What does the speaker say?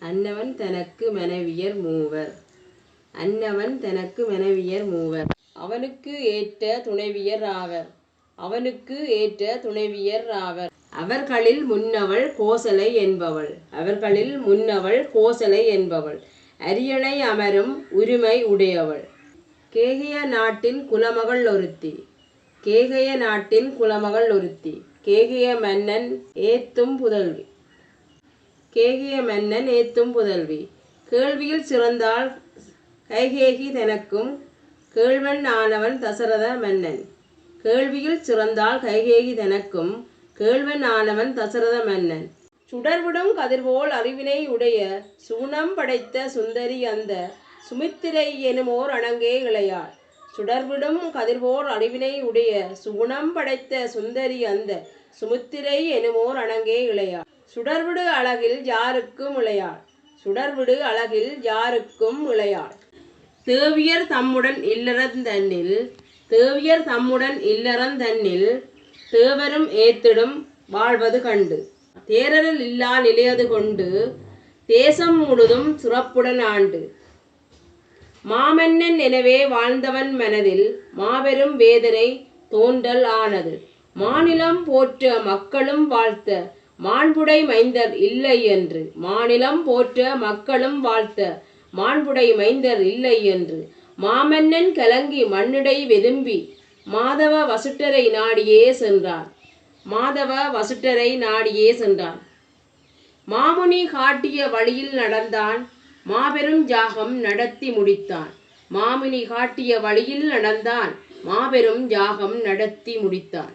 அன்னவன் தனக்கு மனைவியர் மூவர். அன்னவன் தனக்கு மனைவியர் மூவர். அவனுக்கு ஏற்ற துணைவியர் ஆவர். அவனுக்கு ஏற்ற துணைவியர் ஆவர். அவர்களில் முன்னவள் கோசலை என்பவள். அவர்களில் முன்னவள் கோசலை என்பவள். அரியணை அமரும் உரிமை உடையவள். கேகய நாட்டின் குலமகள் ஒருத்தி. கேகய நாட்டின் குலமகள் ஒருத்தி. கேகய மன்னன் ஏத்தும் புதல்வி. கேகிய மன்னன் ஏத்தும் புதல்வி. கேள்வியில் சிறந்தால் கைகேகி தனக்கும் கேழ்வன் ஆனவன் தசரத மன்னன். கேள்வியில் சிறந்தால் கைகேகி தனக்கும் கேழ்வன் ஆனவன் தசரத மன்னன். சுடர்விடும் கதிர்போல் அறிவினை உடைய சூனம் படைத்த சுந்தரி அந்த சுமித்திரை எனுமோர் அணங்கே இளையாள். சுடர்விடும் கதிர்வோர் அறிவினை உடைய சுகுணம் படைத்த சுந்தரி அந்த சுமுத்திரை எனுமோர் அணங்கே இளையாள். சுடர்விடு அழகில் யாருக்கும் இளையாள். சுடர்விடு அழகில் யாருக்கும் இளையாள். தேவியர் தம்முடன் இல்லறந்தன்னில் தேவியர் தம்முடன் இல்லறந்தன்னில் தேவரும் ஏத்திடும் வாழ்வது கண்டு. தேரரில் இல்லா நிலையது கொண்டு தேசம் முழுதும் சுரப்புடன் ஆண்டு. மாமன்னன் எனவே வாழ்ந்தவன் மனதில் மாபெரும் வேதனை தோன்றல் ஆனது. மாநிலம் போற்ற மக்களும் வாழ்த்த மாண்புடை மைந்தர் இல்லை என்று மாநிலம் போற்ற மக்களும் வாழ்த்த மாண்புடை மைந்தர் இல்லை என்று மாமன்னன் கலங்கி மண்ணிடை வெதும்பி மாதவ வசுட்டரை நாடியே சென்றார் மாதவ வசுட்டரை நாடியே சென்றான். மாமுனி காட்டிய வழியில் நடந்தான் மாபெரும் யாகம் நடத்தி முடித்தான். மாமினி காட்டிய வழியில் நடந்தான். மாபெரும் யாகம் நடத்தி முடித்தான்.